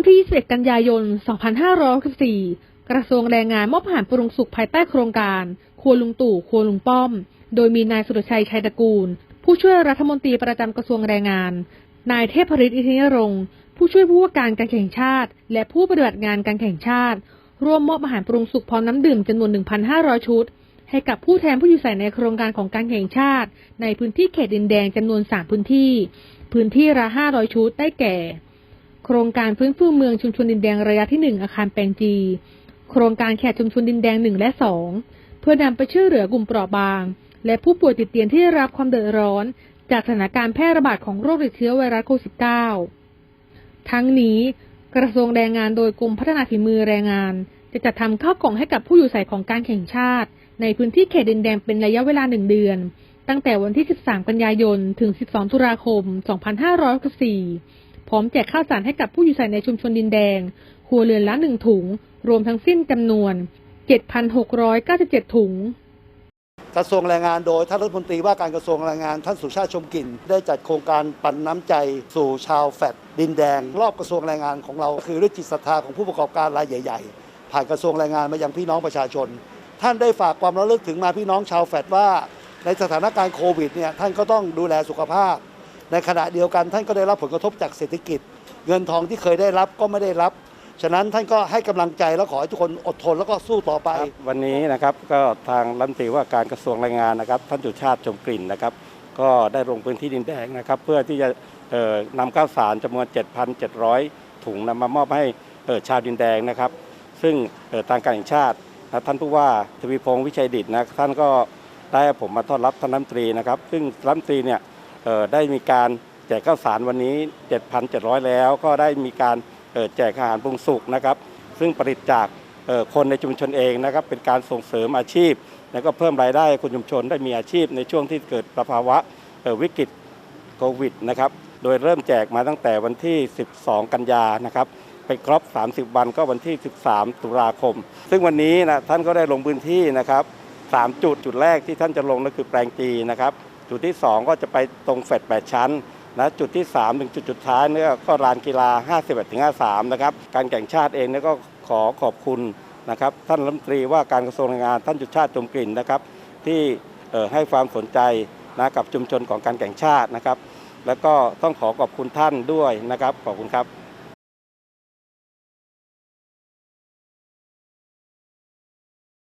วันที่ 21 กันยายน 2564 กระทรวงแรงงานมอบอาหารปรุงสุกภายใต้โครงการ ครัวลุงตู่ ครัวลุงป้อม โดยมีนายสุรชัยชัยตระกูล ผู้ช่วยรัฐมนตรีประจำกระทรวงแรงงาน นายเทพฤทธิ์อิทธินรงค์ผู้ช่วยผู้ว่าการการแข่งชาติ และผู้ปฏิบัติงานการแข่งชาติ ร่วมมอบอาหารปรุงสุกพร้อมน้ำดื่มจำนวน 1,500 ชุด ให้กับผู้แทนผู้อยู่อาศัยในโครงการของการแข่งชาติ ในพื้นที่เขตดินแดงจำนวน 3 พื้นที่ พื้นที่ละ500 ชุดได้แก่ โครงการฟื้นฟูเมืองชุมชนดินแดงระยะที่1อาคารแปลงจี โครงการแขกชุมชนดินแดง1และ2เพื่อนำไปช่วยเหลือกลุ่มเปราะบาง และผู้ป่วยติดเตียงที่ได้รับความเดือดร้อน จากสถานการณ์แพร่ระบาดของโรคติดเชื้อไวรัสโควิด -19 ทั้งนี้กระทรวงแรงงานโดยกรมพัฒนาฝีมือแรงงาน จะจัดทำข้าวกล่องให้กับผู้อยู่อาศัยของการแข่งชาติ ในพื้นที่เขตดินแดงเป็นระยะเวลาหนึ่งเดือน ตั้งแต่วันที่ 13 กันยายน ถึง 12 ตุลาคม 2564 พร้อมแจกข้าวสารให้กับผู้อยู่อาศัยในชุมชนดินแดงครัวเรือนละหนึ่งถุง รวมทั้งสิ้นจำนวน 7,697 ถุงกระทรวงแรงงานโดยท่านรัฐมนตรีว่าการกระทรวงแรงงานท่านสุชาติชมกลิ่น ได้จัดโครงการปันน้ำใจสู่ชาวแฟดดินแดง รอบกระทรวงแรงงานของเราคือด้วยจิตศรัทธาของผู้ประกอบการรายใหญ่ ๆ ผ่านกระทรวงแรงงานมายังพี่น้องประชาชน ท่านได้ฝากความระลึกถึงมาพี่น้องชาวแฟดว่า ในสถานการณ์โควิดเนี่ยท่านก็ต้องดูแลสุขภาพ ในขณะเดียวกันท่านก็ได้รับผลกระทบจากเศรษฐกิจ เงินทองที่เคยได้รับก็ไม่ได้รับ ฉะนั้นท่านก็ให้กำลังใจแล้วขอให้ทุกคนอดทนแล้วก็สู้ต่อไป วันนี้นะครับก็ทางรัฐมนตรีว่าการกระทรวงแรงงานนะครับ ท่านจุชาติชมกลิ่นนะครับ ก็ได้ลงพื้นที่ดินแดงนะครับ เพื่อที่จะนำข้าวสารจำนวน 7,700 ถุงนำมามอบให้ชาวดินแดงนะครับ ซึ่งทางการแห่งชาติท่านผู้ว่าทวีพงศ์วิชัยดิตนะท่านก็ได้ผมมาต้อนรับท่านรัฐมนตรีนะครับ ซึ่งรัฐมนตรีเนี่ย ได้มีการแจกข้าวสารวันนี้ 7,700 แล้ว ก็ได้มีการแจกอาหารปรุงสุกนะครับ ซึ่งผลิตจากคนในชุมชนเองนะครับ เป็นการส่งเสริมอาชีพ แล้วก็เพิ่มรายได้คนชุมชนได้มีอาชีพในช่วงที่เกิดภาวะวิกฤตโควิดนะครับ โดยเริ่มแจกมาตั้งแต่วันที่ 12 กันยานะครับไปครบ 30 วันก็วันที่ 13 ตุลาคม ซึ่งวันนี้นะท่านก็ได้ลงพื้นที่นะครับ 3 จุดจุดแรกที่ท่านจะลงนั่นคือแปลงจีนะครับ จุดที่ 2 ก็จะไปตรงแฟดชั้นนะจุดที่ 3 ถึงจุดสุดท้ายเนี่ยก็ลานกีฬา 51ถึง53 นะครับ การแข่งชาติเองเนี่ยก็ขอขอบคุณนะครับ ท่านรัฐมนตรีว่าการกระทรวงแรงงานท่านจุดชาติจมกลิ่นนะครับ ที่ให้ความสนใจนะกับชุมชนของการแข่งชาตินะครับ แล้วก็ต้องขอขอบคุณท่านด้วยนะครับ ขอบคุณครับ